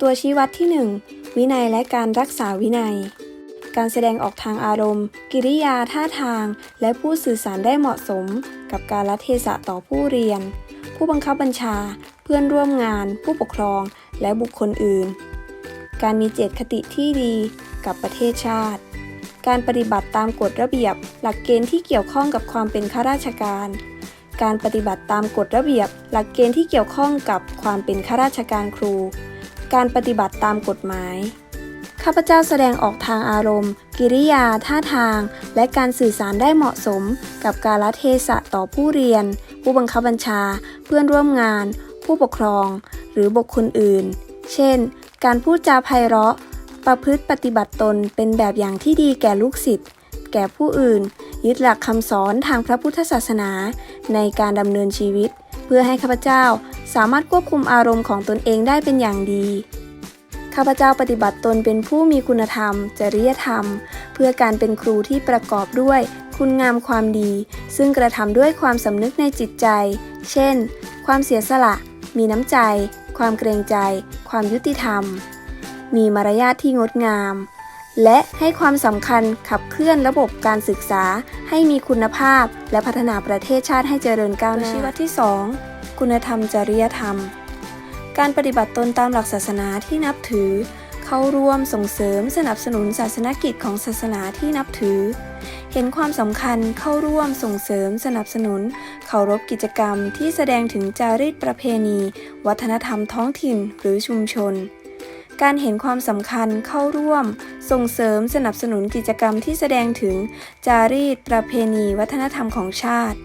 ตัวชี้วัดที่ 1 วินัยและการรักษาวินัย การแสดงออกทางอารมณ์ กิริยาท่าทาง และผู้สื่อสารได้เหมาะสม กับการละเทศะต่อผู้เรียน ผู้บังคับบัญชา เพื่อนร่วมงาน ผู้ปกครอง และบุคคลอื่น การมีเจตคติที่ดีกับประเทศชาติ การปฏิบัติตามกฎระเบียบ หลักเกณฑ์ที่เกี่ยวข้องกับความเป็นข้าราชการการปฏิบัติตามกฎระเบียบ หลักเกณฑ์ที่เกี่ยวข้องกับความเป็นข้าราชการครู การปฏิบัติตามกฎหมาย ข้าพเจ้าแสดงออกทางอารมณ์ กิริยา ท่าทาง และการสื่อสารได้เหมาะสม กับกาลเทศะต่อผู้เรียน ผู้บังคับบัญชา เพื่อนร่วมงาน ผู้ปกครอง หรือบุคคลอื่น เช่น การพูดจาไพเราะ ประพฤติปฏิบัติตนเป็นแบบอย่างที่ดีแก่ลูกศิษย์ แก่ผู้อื่น ยึดหลักคำสอนทางพระพุทธศาสนา ในการดำเนินชีวิต เพื่อให้ข้าพเจ้า สามารถควบคุมอารมณ์ของตนเองได้เป็นอย่างดี ข้าพเจ้าปฏิบัติตนเป็นผู้มีคุณธรรม จริยธรรม เพื่อการเป็นครูที่ประกอบด้วย คุณงามความดี ซึ่งกระทำด้วยความสำนึกในจิตใจ เช่น ความเสียสละ มีน้ำใจ ความเกรงใจ ความยุติธรรม มีมารยาทที่งดงาม และให้ความสำคัญขับเคลื่อนระบบการศึกษาให้มีคุณภาพ และพัฒนาประเทศชาติให้เจริญก้าวหน้าชีวัดที่ 2 คุณธรรมจริยธรรม การปฏิบัติตนตามหลักศาสนาที่นับถือ เข้าร่วมส่งเสริมสนับสนุนศาสนกิจของศาสนาที่นับถือ เห็นความสำคัญเข้าร่วมส่งเสริมสนับสนุนเคารพกิจกรรมที่แสดงถึงจารีตประเพณี วัฒนธรรมท้องถิ่นหรือชุมชนการเห็นความสำคัญเข้าร่วม ส่งเสริมสนับสนุนกิจกรรมที่แสดงถึงจารีตประเพณีวัฒนธรรมของชาติ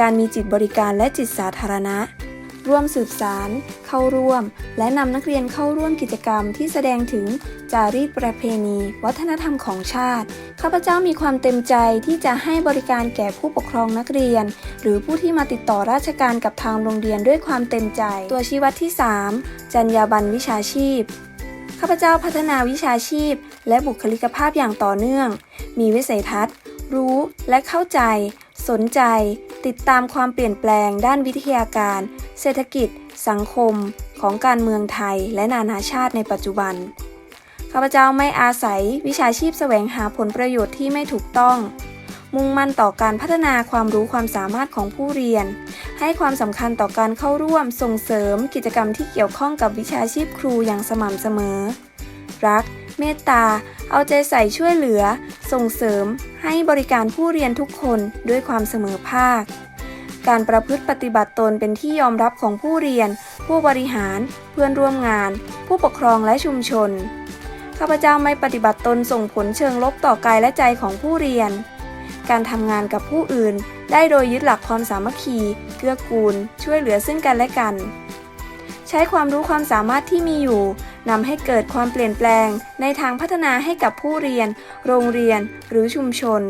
การมีจิตบริการและจิตสาธารณะ ร่วมสืบสาร เข้าร่วม และนำนักเรียนเข้าร่วมกิจกรรมที่แสดงถึงจารีตประเพณี วัฒนธรรมของชาติ ข้าพเจ้ามีความเต็มใจที่จะให้บริการแก่ผู้ปกครองนักเรียน หรือผู้ที่มาติดต่อราชการกับทางโรงเรียนด้วยความเต็มใจ ตัวชี้วัดที่ 3 จรรยาบรรณวิชาชีพ ข้าพเจ้าพัฒนาวิชาชีพ และบุคลิกภาพอย่างต่อเนื่อง มีวิสัยทัศน์ รู้และเข้าใจ สนใจ ติดตามความเปลี่ยนแปลงด้านวิทยาการ เศรษฐกิจ สังคม ของการเมืองไทยและนานาชาติในปัจจุบัน ข้าพเจ้าไม่อาศัยวิชาชีพแสวงหาผลประโยชน์ที่ไม่ถูกต้อง มุ่งมั่นต่อการพัฒนาความรู้ความสามารถของผู้เรียน ให้ความสำคัญต่อการเข้าร่วมส่งเสริมกิจกรรมที่เกี่ยวข้องกับวิชาชีพครูอย่างสม่ำเสมอ รัก เมตตา เอาใจใส่ช่วยเหลือ ส่งเสริมให้บริการผู้เรียนทุกคนด้วยความเสมอภาค การประพฤติปฏิบัติตนเป็นที่ยอมรับของผู้เรียน ผู้บริหาร เพื่อนร่วมงาน ผู้ปกครองและชุมชน ข้าพเจ้าไม่ปฏิบัติตนส่งผลเชิงลบต่อกายและใจของผู้เรียน การทำงานกับผู้อื่น ได้โดยยึดหลักความสามัคคี เกื้อกูล ช่วยเหลือซึ่งกันและกัน ใช้ความรู้ความสามารถที่มีอยู่ นำให้เกิดความเปลี่ยนแปลงในทางพัฒนาให้กับผู้เรียน โรงเรียน หรือชุมชน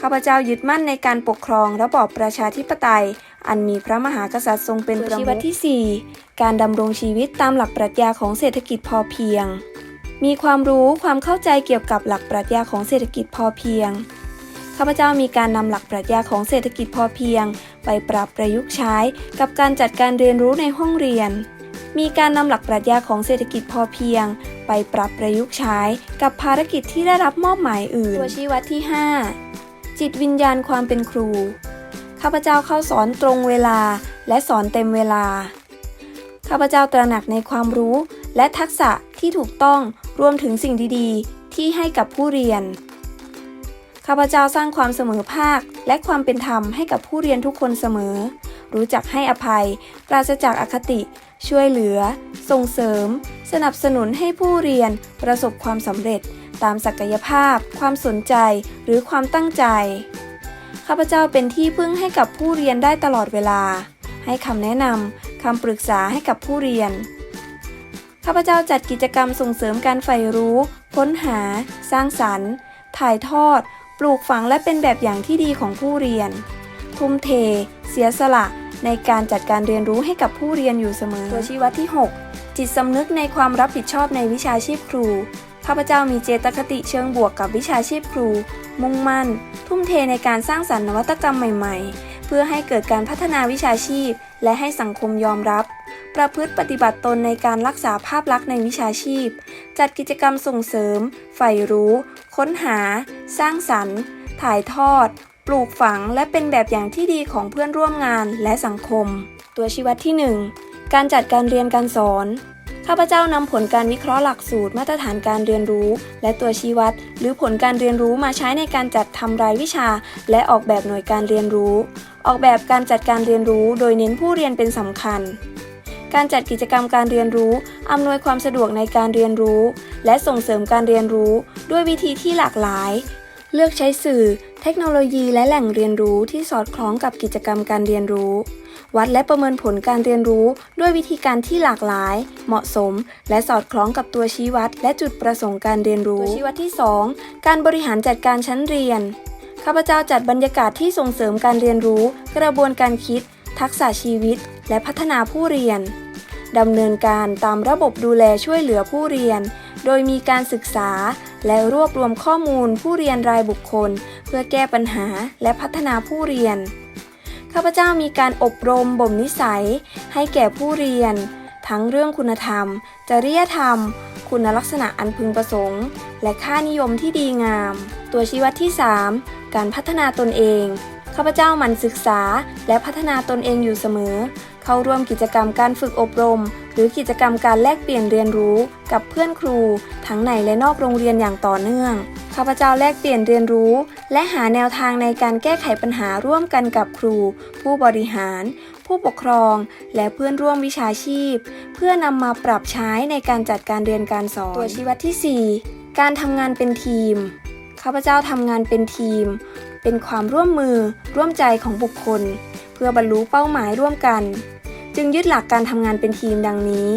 ข้าพเจ้ายึดมั่นในการปกครองระบอบประชาธิปไตย อันมีพระมหากษัตริย์ทรงเป็นประมุขชีวัดที่ 4 การดำรงชีวิตตามหลักปรัชญาของเศรษฐกิจพอเพียง มีความรู้ความเข้าใจเกี่ยวกับหลักปรัชญาของเศรษฐกิจพอเพียงข้าพเจ้ามีการนำหลักปรัชญาของเศรษฐกิจพอเพียง ไปปรับประยุกต์ใช้กับการจัดการเรียนรู้ในห้องเรียน มีการนำหลักปรัชญาของเศรษฐกิจพอเพียง ไปปรับประยุกต์ใช้กับภารกิจที่ได้รับมอบหมายอื่น ตัวชี้วัดที่ 5 จิตวิญญาณความเป็นครู ข้าพเจ้าเข้าสอนตรงเวลาและสอนเต็มเวลา ข้าพเจ้าตระหนักในความรู้และทักษะที่ถูกต้องรวมถึงสิ่งดีๆ ที่ให้กับผู้เรียน ข้าพเจ้าสร้างความเสมอภาค และความเป็นธรรมให้กับผู้เรียนทุกคนเสมอ รู้จักให้อภัย ปราศจากอคติ ช่วยเหลือ ส่งเสริม สนับสนุนให้ผู้เรียนประสบความสำเร็จตามศักยภาพ ความสนใจ หรือความตั้งใจ ข้าพเจ้าเป็นที่พึ่งให้กับผู้เรียนได้ตลอดเวลา ให้คำแนะนำคำปรึกษาให้กับผู้เรียน ข้าพเจ้าจัดกิจกรรมส่งเสริมการใฝ่รู้ ค้นหา สร้างสรรค์ ถ่ายทอด ปลูกฝังและเป็นแบบอย่างที่ดีของผู้เรียน ทุ่มเท เสียสละ ในการจัดการเรียนรู้ให้กับผู้เรียนอยู่เสมอ ตัวชี้วัดที่ 6 จิตสำนึกในความรับผิดชอบในวิชาชีพครู ข้าพเจ้ามีเจตคติเชิงบวกกับวิชาชีพครู มุ่งมั่น ทุ่มเทในการสร้างสรรค์นวัตกรรมใหม่ ๆ เพื่อให้เกิดการพัฒนาวิชาชีพ และให้สังคมยอมรับ ประพฤติปฏิบัติตนในการรักษาภาพลักษณ์ในวิชาชีพ จัดกิจกรรมส่งเสริม ใฝ่รู้ ค้นหา สร้างสรรค์ ถ่ายทอด ปลูกฝังและเป็นแบบอย่างที่ดีของเพื่อนร่วมงานและสังคม ตัวชี้วัดที่ 1 การจัดการเรียนการสอน ข้าพเจ้านำผลการวิเคราะห์หลักสูตรมาตรฐานการเรียนรู้ และตัวชี้วัด หรือผลการเรียนรู้มาใช้ในการจัดทำรายวิชา และออกแบบหน่วยการเรียนรู้ ออกแบบการจัดการเรียนรู้ โดยเน้นผู้เรียนเป็นสำคัญการจัดกิจกรรมการเรียนรู้ อำนวยความสะดวกในการเรียนรู้ และส่งเสริมการเรียนรู้ ด้วยวิธีที่หลากหลาย เลือกใช้สื่อ เทคโนโลยีและแหล่งเรียนรู้ที่สอดคล้องกับกิจกรรมการเรียนรู้ วัดและประเมินผลการเรียนรู้ด้วยวิธีการที่หลากหลาย เหมาะสม และสอดคล้องกับตัวชี้วัด และจุดประสงค์การเรียนรู้ตัวชี้วัดที่ 2 การบริหารจัดการชั้นเรียน ข้าพเจ้าจัดบรรยากาศที่ส่งเสริมการเรียนรู้ กระบวนการคิด ทักษะชีวิต และพัฒนาผู้เรียนดำเนินการตามระบบดูแลช่วยเหลือผู้เรียน โดยมีการศึกษาและรวบรวมข้อมูลผู้เรียนรายบุคคล เพื่อแก้ปัญหาและพัฒนาผู้เรียน ข้าพเจ้ามีการอบรมบ่มนิสัยให้แก่ผู้เรียน ทั้งเรื่องคุณธรรม จริยธรรม คุณลักษณะอันพึงประสงค์ และค่านิยมที่ดีงาม ตัวชี้วัดที่ 3 การพัฒนาตนเอง ข้าพเจ้าหมั่นศึกษาและพัฒนาตนเองอยู่เสมอ เข้าร่วมกิจกรรมการฝึกอบรม รือกิจกรรมการแลกเปลี่ยนเรียนรู้กับเพื่อนครู ทั้งในและนอกโรงเรียนอย่างต่อเนื่อง ข้าพเจ้าแลกเปลี่ยนเรียนรู้ และหาแนวทางในการแก้ไขปัญหาร่วมกันกับครู ผู้บริหาร ผู้ปกครอง และเพื่อนร่วมวิชาชีพ เพื่อนำมาปรับใช้ในการจัดการเรียนการสอน ตัวชี้วัดที่ 4 การทำงานเป็นทีม ข้าพเจ้าทำงานเป็นทีม เป็นความร่วมมือร่วมใจของบุคคล เพื่อบรรลุเป้าหมายร่วมกัน จึงยึดหลักการทำงานเป็นทีมดังนี้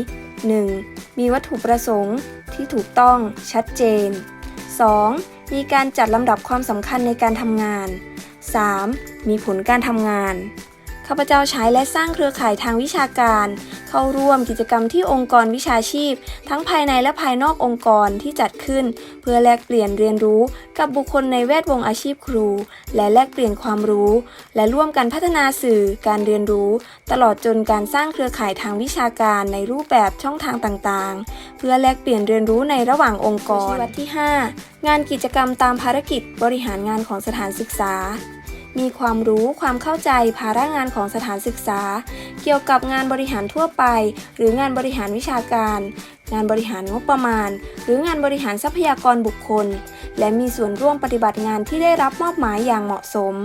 1. มีวัตถุประสงค์ที่ถูกต้องชัดเจน 2. มีการจัดลำดับความสำคัญในการทำงาน 3. มีผลการทำงาน ข้าพเจ้าใช้และสร้างเครือข่ายทางวิชาการ เข้าร่วมกิจกรรมที่องค์กรวิชาชีพ ทั้งภายในและภายนอกองค์กรที่จัดขึ้น เพื่อแลกเปลี่ยนเรียนรู้กับบุคคลในแวดวงอาชีพครู และแลกเปลี่ยนความรู้ และร่วมกันพัฒนาสื่อการเรียนรู้ ตลอดจนการสร้างเครือข่ายทางวิชาการในรูปแบบช่องทางต่างๆ เพื่อแลกเปลี่ยนเรียนรู้ในระหว่างองค์กรวัดที่ 5 งานกิจกรรมตามภารกิจบริหารงานของสถานศึกษา มีความรู้ความเข้าใจภาระงานของสถานศึกษา เกี่ยวกับงานบริหารทั่วไป หรืองานบริหารวิชาการ งานบริหารงบประมาณ หรืองานบริหารทรัพยากรบุคคล และมีส่วนร่วมปฏิบัติงานที่ได้รับมอบหมายอย่างเหมาะสม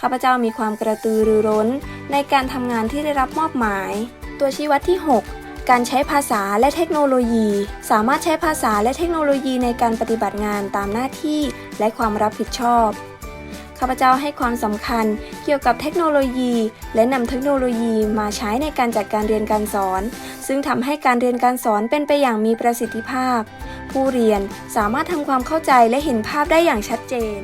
ข้าพเจ้ามีความกระตือรือร้น ในการทำงานที่ได้รับมอบหมาย ตัวชี้วัดที่ 6การใช้ภาษาและเทคโนโลยี สามารถใช้ภาษาและเทคโนโลยีในการปฏิบัติงานตามหน้าที่และความรับผิดชอบ ข้าพเจ้าให้ความสำคัญเกี่ยวกับเทคโนโลยี และนำเทคโนโลยีมาใช้ในการจัดการเรียนการสอน ซึ่งทำให้การเรียนการสอนเป็นไปอย่างมีประสิทธิภาพ ผู้เรียนสามารถทำความเข้าใจและเห็นภาพได้อย่างชัดเจน